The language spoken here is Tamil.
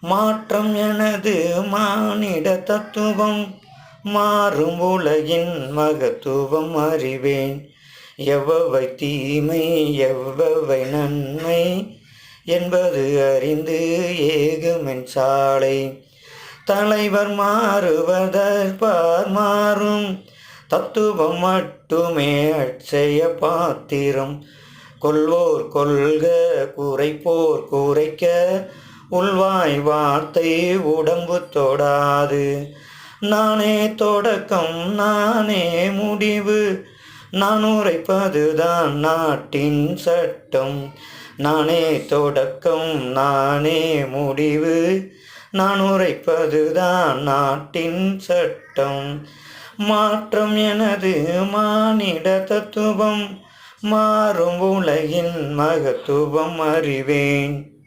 மாற்றம் எனது மானிட தத்துவம். மாறும் உலகின் மகத்துவம் அறிவேன். எவ்வவை தீமை எவ்வவை நன்மை என்பது அறிந்து ஏகுமென் சாலை. தலைவர் மாறுவதற்பார் மாறும். தத்துவம் மட்டுமே அட்சய பாத்திரம். கொள்வோர் கொள்க குறைப்போர் குறைக்க உள்வாய் வார்த்தை உடம்பு தொடாது. நானே தொடக்கம் நானே முடிவு. நான் உரைப்பதுதான் நாட்டின் சட்டம். நானே தொடக்கம் நானே முடிவு. நான் உரைப்பதுதான் நாட்டின் சட்டம். மாற்றம் எனது மானிட தத்துவம். மாறும் உலகின் மகத்துவம் அறிவேன்.